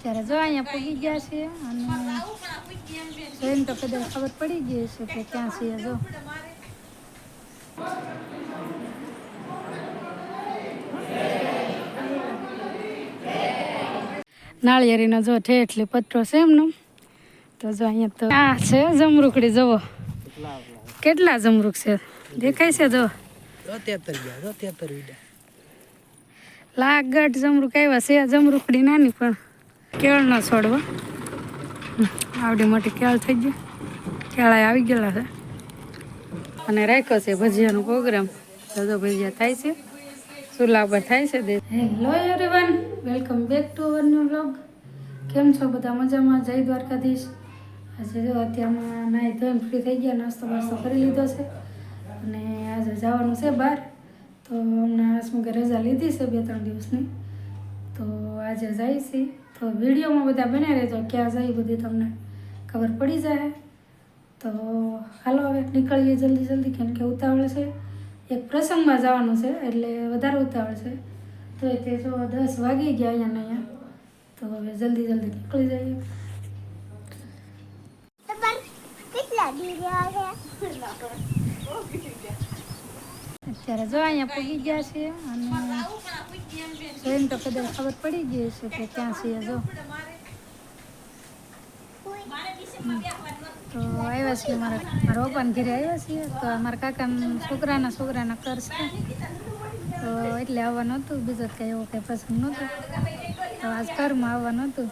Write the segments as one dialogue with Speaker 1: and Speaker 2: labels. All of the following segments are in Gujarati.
Speaker 1: ત્યારે જો અહીંયા પૂગી ગયા છે અને જોઈને તો કદાચ ખબર પડી ગઈ છે કે ક્યાં છીએ જો. નાળિયેરીનો જો ઠેઠલી પત્રો છે એમનો. તો જો અહીંયા તો આ છે જમરૂકડી જુઓ. કેટલા જમરૂક છે? દેખાય છે જો? લાગટ જમરૂક આવ્યા છે જમરૂકડી નાની પણ. કેળ ન છોડવા આવડી મોટી કેળ થઈ ગઈ. કેળા આવી ગયેલા છે. અને રાખ્યો છે ભજીયાનો પ્રોગ્રામ બધો ભજીયા થાય છે. ચૂલા પર થાય છે hello everyone welcome back to our new blog કેમ છો બધા? મજામાં? જય દ્વારકાધીશ. આજે જો અત્યારમાં નાહી ધોઈને ફ્રી થઈ ગયા, નાસ્તો બાસ્તો કરી લીધો છે. અને આજે જવાનું છે બહાર. તો હમણાં હસમુખે રજા લીધી છે બે ત્રણ દિવસની. તો આજે જાય છે. તો વિડીયોમાં બધા બને રહેજો. ક્યાં જાય બધી તમને ખબર પડી જાય. તો હાલો હવે નીકળીએ જલ્દી જલ્દી, કેમ કે ઉતાવળ છે. એક પ્રસંગમાં જવાનું છે, એટલે વધારે ઉતાવળ છે. તો તે જો દસ વાગી ગયા અહીંયા અહીંયા, તો હવે જલ્દી જલ્દી નીકળી જઈએ. અત્યારે જો અહીંયા પૂગી ગયા છે અને જોઈને તો કદાચ ખબર પડી ગઈ છે કે ક્યાં છીએ જો. તો આવ્યા છીએ મારા મારા પપ્પાને ઘરે આવ્યા છીએ. તો મારા કાકાના છોકરાના છોકરાના ઘર છે. તો એટલે આવવાનું હતું. બીજો કંઈ એવો કંઈ પસંદ નહોતું. તો આજ ઘરમાં આવવાનું હતું.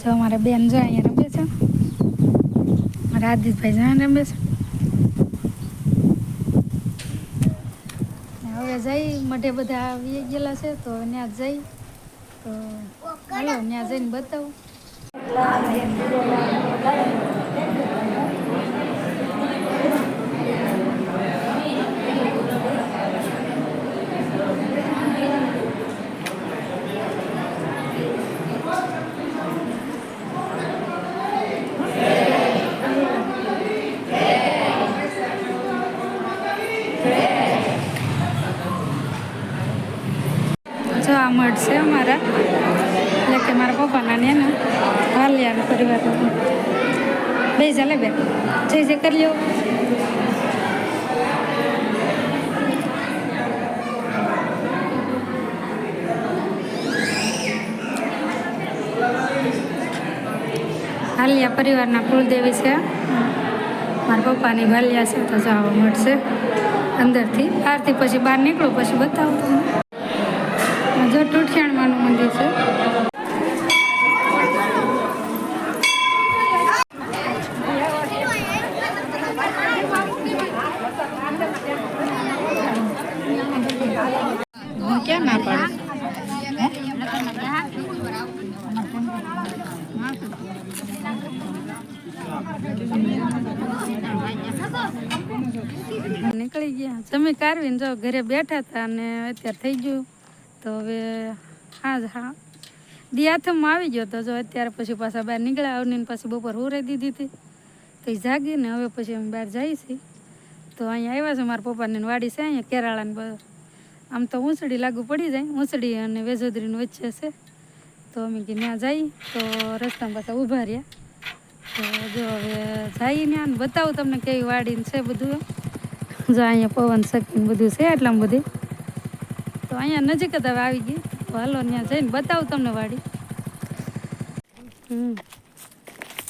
Speaker 1: જો મારા બેન જો અહીંયા રમે છે. મારા આદિતભાઈ જ્યાં રમે છે. હવે જઈ, મઢે બધા આવી ગયેલા છે, તો ત્યાં જઈ. તો હાલો, ત્યાં જઈને બતાવું જો આ મઠ છે અમારા એટલે કે મારા પપ્પાના ને એના હાલિયાના પરિવારનું બે ચાલે બે જય જય કરી લ્યો હાલિયા પરિવારના કુળદેવી છે. મારા પપ્પાની વાલિયા છે તો જવા મળશે. અંદરથી આરતી પછી બહાર નીકળું, પછી બતાવું તમને. જો ટૂઠિયાણમાનું મંદિર છે હું ક્યાં ના પાડું નીકળી ગયા જમી જો ઘરે બેઠા હતા અને અત્યારે થઈ ગયું, તો હવે હા જ, હા. દી આવી ગયો તો જો અત્યારે પછી પાછા બહાર નીકળ્યા, અવનીને પછી બપોર ઉરાઈ દીધી હતી. તો એ જાગીને હવે પછી અમે બહાર જઈએ છીએ. તો અહીંયા આવ્યા છે મારા પપ્પાની વાડી છે અહીંયા કેરાળાની બધું આમ તો ઊંસડી લાગુ પડી જાય ઊંસડી અને વેજોદરીની વચ્ચે છે. તો અમે કે ત્યાં જઈએ, તો રસ્તામાં પાછા ઊભા રહ્યા. તો જો હવે જઈએ ત્યાં ને બતાવું તમને કેવી વાડીને છે બધું. જો અહીંયા પવન શક્તિ બધું છે એટલામાં બધું. તો અહીંયા નજીક જ હવે આવી ગઈ. હાલો ત્યાં જઈને બતાવું તમને વાડી.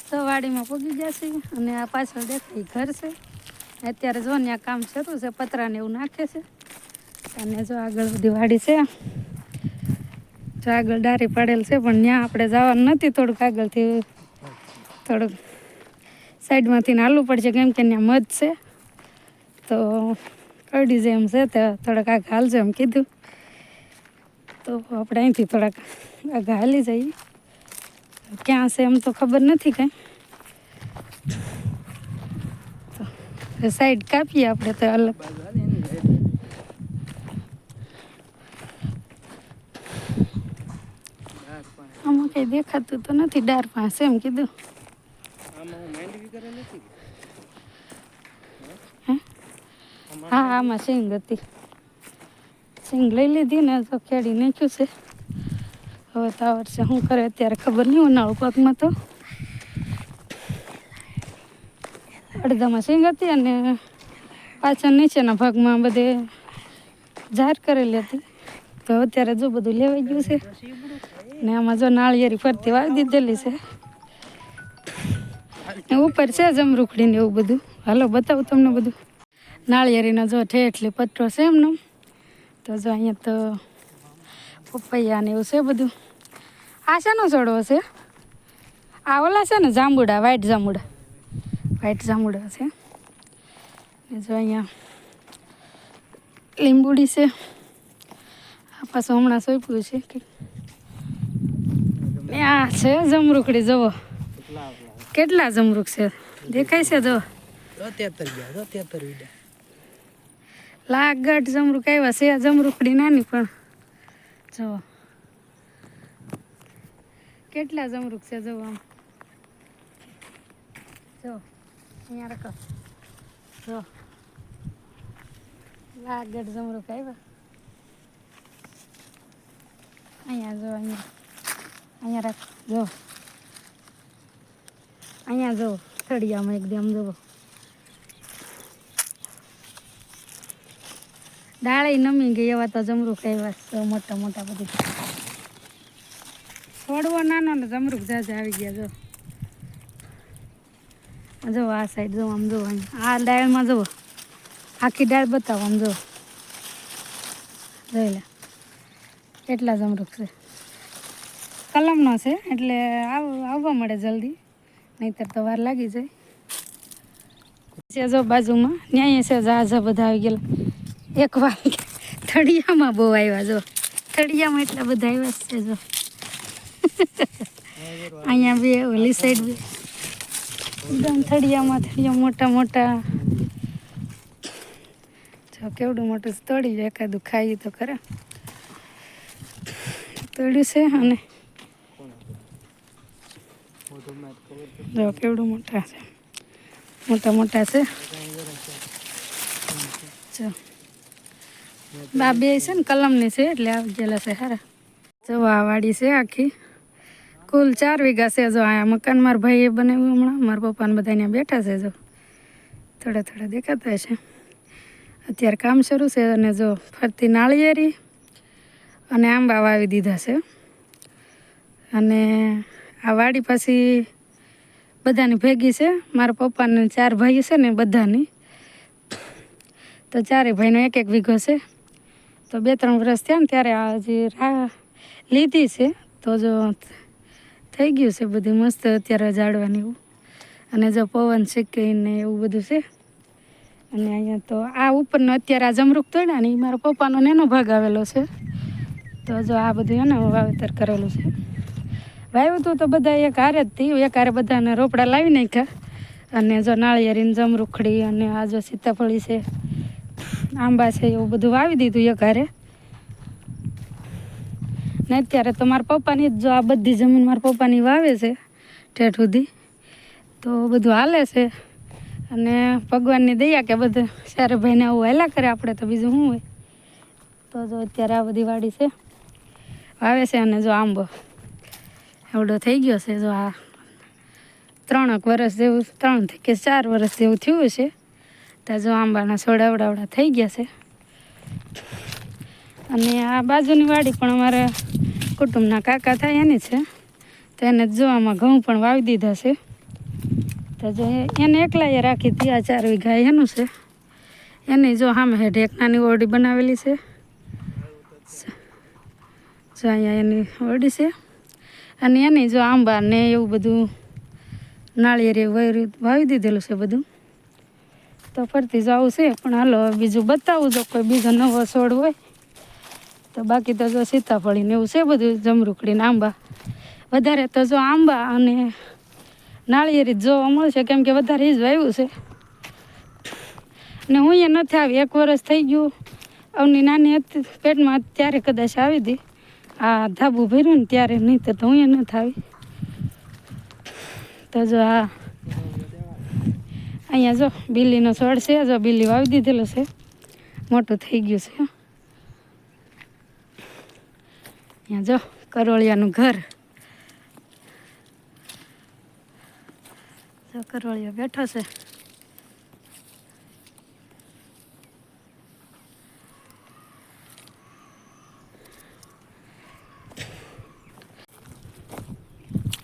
Speaker 1: તો વાડીમાં પૂગી છે. અને આ પાછળ દેખાય ઘર છે. અત્યારે જો ત્યાં કામ શરૂ છે, પતરાને એવું નાખે છે. અને જો આગળ બધી વાડી છે. જો આગળ ડારી પાડેલ છે, પણ ત્યાં આપણે જવાનું નથી. થોડુંક આગળથી થોડુંક સાઈડમાંથી હાલવું પડશે, કેમ કે ત્યાં મધ છે. તો કરડી જેમ છે તો થોડાક આગળ હાલજો એમ કીધું. તો આપણે અહીંથી થોડાક આગળ હાલી જઈએ. ક્યાં છે એમ તો ખબર નથી કાંઈ. તો સાઈડ કાપીએ આપણે તો અલગ. આમાં કંઈ દેખાતું તો નથી, ડાર પાસે એમ કીધું.
Speaker 2: હે?
Speaker 1: આમાં સિંગ હતી. સિંગ લઈ લીધી ને તો ખેડી નાખ્યું છે. હવે તો વર્ષે શું કરે અત્યારે ખબર નહીં, ઉનાળુ પાકમાં તો. અડધામાં સિંગ હતી અને પાછળ નીચેના ભાગમાં બધે જાહેર કરેલી હતી. તો અત્યારે જો બધું લેવાઈ ગયું છે ને આમાં જો નાળિયેરી ફરતી વાવી દીધેલી છે. ને ઉપર છે જમરૂખડી ને એવું બધું. હાલો, બતાવું તમને બધું. નાળિયેરીનો જો ઠેઠલી પતરો છે એમનો, તો જો અહીંયા તો પપૈયા ને એવું છે બધું. આ શાનો છોડવો છે? આ ઓલા છે ને જાંબુડા વ્હાઈટ જાંબુડા. વ્હાઈટ જાંબુડા છે. ને જો અહીંયા લીંબુડી છે. આ પાછું હમણાં સોંપ્યું છે કે આ છે જમરૂખડી જવો
Speaker 2: કેટલા
Speaker 1: જમરૂખ છે? દેખાય છે જો
Speaker 2: તેતર તેતર
Speaker 1: લાગટ જમરૂખ આવ્યા છે. જમરૂખડી નાની પણ. જુઓ કેટલા જમરૂખ છે જુઓ આમ. જો. અહીંયા રખો. જો. લાગટ જમરૂખ આવ્યા. અહીંયા જો, અહીંયા. અહીંયા રાખ. જો. અહીંયા જો થડિયામાં એકદમ જુઓ ડાળે નમી ગઈ એવા તો જમરૂખ આવ્યા મોટા મોટા બધી છોડવો નાનો ને જમરૂખ જાજા આવી ગયા, જો. જો આ સાઈડ જો, આમ જો આ ડાળમાં જુઓ આખી ડાળ બતાવો, આમ જો. જોઈ લે. એટલા જમરૂખ છે. કલમનો છે, એટલે આવ, આવવા મળે જલ્દી. નહીંતર તો વાર લાગી જાય. છે જો બાજુમાં, ન્યાય છે ઝાઝા બધા આવી ગયેલા. એક વાર થળિયામાં બહુ આવ્યા જો. થળિયામાં એટલા બધા આવ્યા છે જો. અહીંયા બી, ઓલી સાઈડ બી. એકદમ થળિયામાં થળિયા મોટા મોટા. જો કેવડું મોટું જાય એકાદું ખાઈએ તો ખરા. તોડ્યું છે અને જો કેવડું મોટા છે. મોટા મોટા છે. જો. બા બે છે ને કલમની છે, એટલે આવી ગયેલા છે હારા. જવા આ વાડી છે આખી. કુલ ચાર વીઘા છે જો અહીંયા મકાન મારા ભાઈએ બનાવ્યું હમણાં. મારા પપ્પાને બધા અહીંયા બેઠા છે જો. થોડા થોડા દેખાતા છે અત્યારે કામ શરૂ છે અને જો ફરતી નાળિયેરી અને આંબા વાવી દીધા છે. અને આ વાડી પાછી બધાની ભેગી છે. મારા પપ્પાને ચાર ભાઈ છે ને બધાની. તો ચારે ભાઈનો એક એક વીઘો છે. તો બે ત્રણ વર્ષ થયા ને ત્યારે આ જે રા લીધી છે, તો જો થઈ ગયું છે બધું મસ્ત અત્યારે ઝાડવાની એવું. અને જો પવન શીખીને એવું બધું છે. અને અહીંયા તો આ ઉપરનો અત્યારે આ જમરૂક તોડ્યા ને એ મારા પપ્પાનો નેનો ભાગ આવેલો છે. તો જો આ બધું એને વાવેતર કરેલું છે. વાવ્યું હતું તો બધા એક હારે જ થયું, એક હારે બધાને રોપડા લાવી નાખ્યા. અને જો નાળિયેરીને જમરૂખડી અને આ જો સીતાફળી છે આંબા છે, એવું બધું વાવી દીધું એ ઘરે. ને અત્યારે તો મારા પપ્પાની જ જો આ બધી જમીન મારા પપ્પાની વાવે છે, ઠેઠ સુધી. તો બધું હાલે છે. અને ભગવાનની દયા કે બધું સારે ભાઈને આવું હેલા કરે આપણે તો બીજું શું હોય. તો જો અત્યારે આ બધી વાડી છે, વાવે છે અને જો આંબો એવડો થઈ ગયો છે, જો આ ત્રણક વર્ષ જેવું ત્રણથી કે ચાર વર્ષ જેવું થયું છે ત્યાં જો આંબાના સોડાવડાવડા થઈ ગયા છે. અને આ બાજુની વાડી પણ અમારા કુટુંબના કાકા થાય એની છે. તો એને જો આમાં ઘઉં પણ વાવી દીધા છે. તો જો એ- એને એકલાએ રાખી હતી આ ચાર વીઘા એનું છે. એની જો સામે હેઠ એક ઓરડી બનાવેલી છે. જો અહીંયા એની ઓરડી છે. અને એની જો આંબા ને એવું બધું નાળિયેર એવું વાવી દીધેલું છે બધું. તો ફરતી જવું છે. પણ હાલો બીજું બતાવું જો કોઈ બીજો નવો છોડ હોય. તો બાકી તો જો સીતાફળીને એવું છે બધું જમરૂકડીને આંબા. વધારે તો જો આંબા અને નાળિયેરી જોવા મળશે, કેમ કે વધારે એ જ વાવ્યું છે. ને હું અહીંયા નથી આવી, એક વરસ થઈ ગયું. અવની નાની હતી, પેટમાં ત્યારે કદાચ આવી હતી. આ ધાબુ ભર્યું ને ત્યારે, નહીં તો હું અહીંયા નથી આવી. તો જો આ અહીંયા જો બિલ્લીનો છોડ છે, જો બિલ્લી વાવી દીધેલો છે. મોટું થઈ ગયું છે. અહીંયા જો કરોળિયાનું ઘર. જો કરોળિયો બેઠો છે.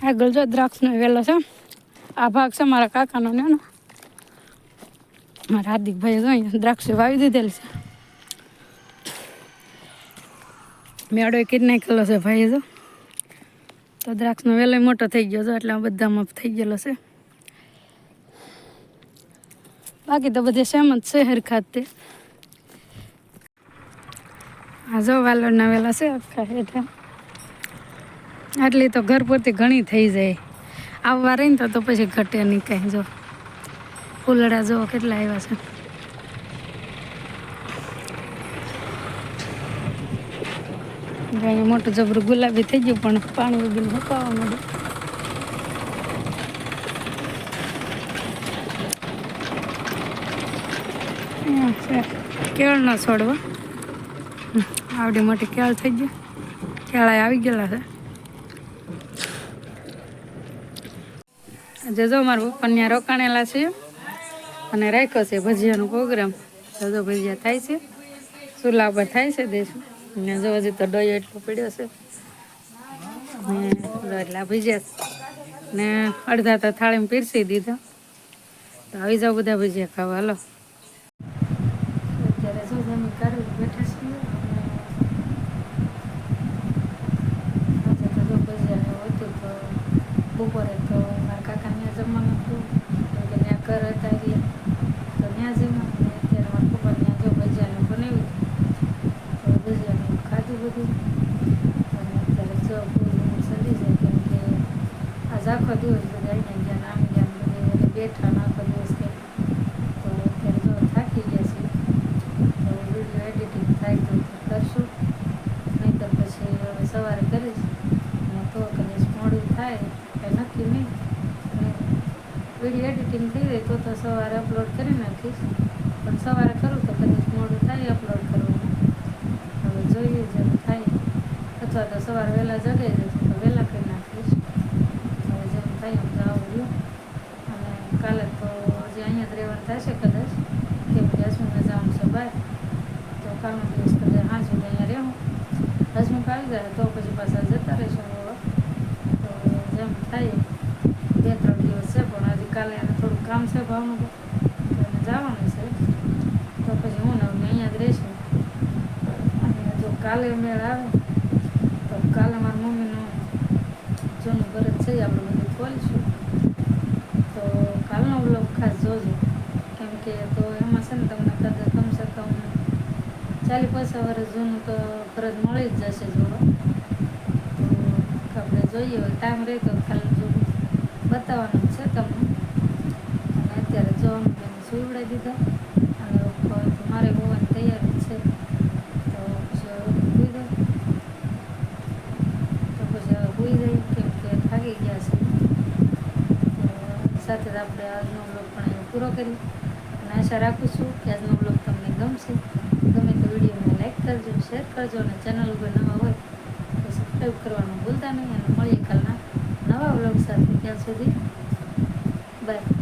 Speaker 1: આગળ જો દ્રાક્ષનો વેલો છે. આ ભાગ છે મારા કાકાનો ને મારા હાર્દિકભાઈ જો અહીંયા દ્રાક્ષ વાવી દીધેલ છે મેળો કીધ નાખેલો છે ભાઈ જો તો દ્રાક્ષનો વેલો મોટો થઈ ગયો છે એટલે આ બધામાં થઈ ગયેલો છે બાકી તો બધે સેમ જ છે હરખાત આ જો વાલોડના વેલા છે આખા એટલે આટલી તો ઘર પૂરતી ઘણી થઈ જાય આવવા રહીને તો પછી ઘટે નહીં કાંઈ જો ફૂલડા જો કેટલા આવ્યા છે. મોટું જબરું ગુલાબી થઈ ગયું, પણ પાણી ઉગીને મુકાવા છે કેળનો છોડવો આવડી મોટી કેળ થઈ ગઈ. કેળા આવી ગયેલા છે. આજે જો મારા પપ્પા ત્યાં રોકાણેલા છે અને રાખ્યો છે ભજીયાનો પ્રોગ્રામ જો ભજીયા થાય છે. ચૂલા ઉપર થાય છે દેશું. ને જો હજી તો ડોયો એટલો પડ્યો છે. ને એટલા ભજીયા ને અડધા તો થાળીમાં પીરસી દીધા. તો આવી જાઓ બધા ભજીયા ખાવા, હાલો અત્યારે જો જમી કાઢવી બેઠા છીએ આજે તો જો ભજીયા હતું તો બપોરે તો મારા કાકા ત્યાં જમવાનું હતું કેમ કે ત્યાં ઘર હતા રહ્યા તો ત્યાં જમ્યા અને અત્યારે મારા પપ્પા ત્યાં જો ભજીયાનું બનાવ્યું તો ભજીયાનું ખાધું બધું અને અત્યારે જો પૂરું સડી જાય કેમ કે આજ આખો દિવસ બધા અહીંયા જ્યાં ને આમ જ્યાં બેઠા આખો દિવસ. કે તો અત્યારે જો થાકી ગયા છીએ. તો વીડિયો એડિટિંગ થાય તો કરશું. નહીંતર પછી હવે સવારે કરીશ. અને તો કદાચ મોડું થાય કંઈ નક્કી નહીં. વીડિયો એડિટિંગ થઈ જાય તો તો સવારે અપલોડ કરી નાખીશ. પણ સવારે કરું તો કદાચ મોડું થાય અપલોડ કરવું હવે જોઈએ જેમ થાય. અથવા તો સવારે વહેલા જગાઈ જશે તો વહેલા કરી નાખીશ હવે જેમ થાય તો આવું અને કાલે તો હજી અહીંયા જ રહેવાનું થશે કદાચ. કેમ કે હસમુખને જવાનું છે બહાર. તો કાલનો દિવસ કદાચ હા સુધી અહીંયા રહેવું. હસમુખ આવી જાય તો પછી પાછા જતા રહીશું તો જેમ થાય બે ત્રણ દિવસ છે, પણ હજી કાલે એને થોડું કામ છે ભાવનું તો એને જવાનું છે. તો પછી હું ને અમે અહીંયા જ રહીશું. અને જો કાલે મેળ આવે, તો કાલે મારા મમ્મીનું જૂનું ભરત છે આપણે બધું ખોલીશું તો કાલનો બ્લોગ ખાસ જોજો. કેમ કે તો એમાં છે ને તમને કદાચ કમસે કમ ચાલી પચાસ વર્ષ જૂનું તો ફરજ મળી જ જશે જોવા. તો આપણે જોઈએ હોય ટાઈમ રહે તો ખાલી જો બતાવવાનું છે તમને. અને અત્યારે જોવાનું સુવડાવી દીધા. અને મારે હોવાની તૈયારી છે તો પછી હવે સુઈ દઉં તો પછી હવે સુઈ જઈએ કેમ કે થાકી ગયા છે સાથે જ આપણે આજનો બ્લોગ પણ અહીં પૂરો કરી અને આશા રાખું છું કે આજનો બ્લોગ તમને ગમશે. ગમે તો વિડીયોને લાઈક કરજો શેર કરજો અને ચેનલ ઉપર નવા હોય તો સબસ્ક્રાઈબ કરવાનું ભૂલતા નહીં. અને મળીએ કાલના નવા બ્લોગ સાથે ત્યાં સુધી. બાય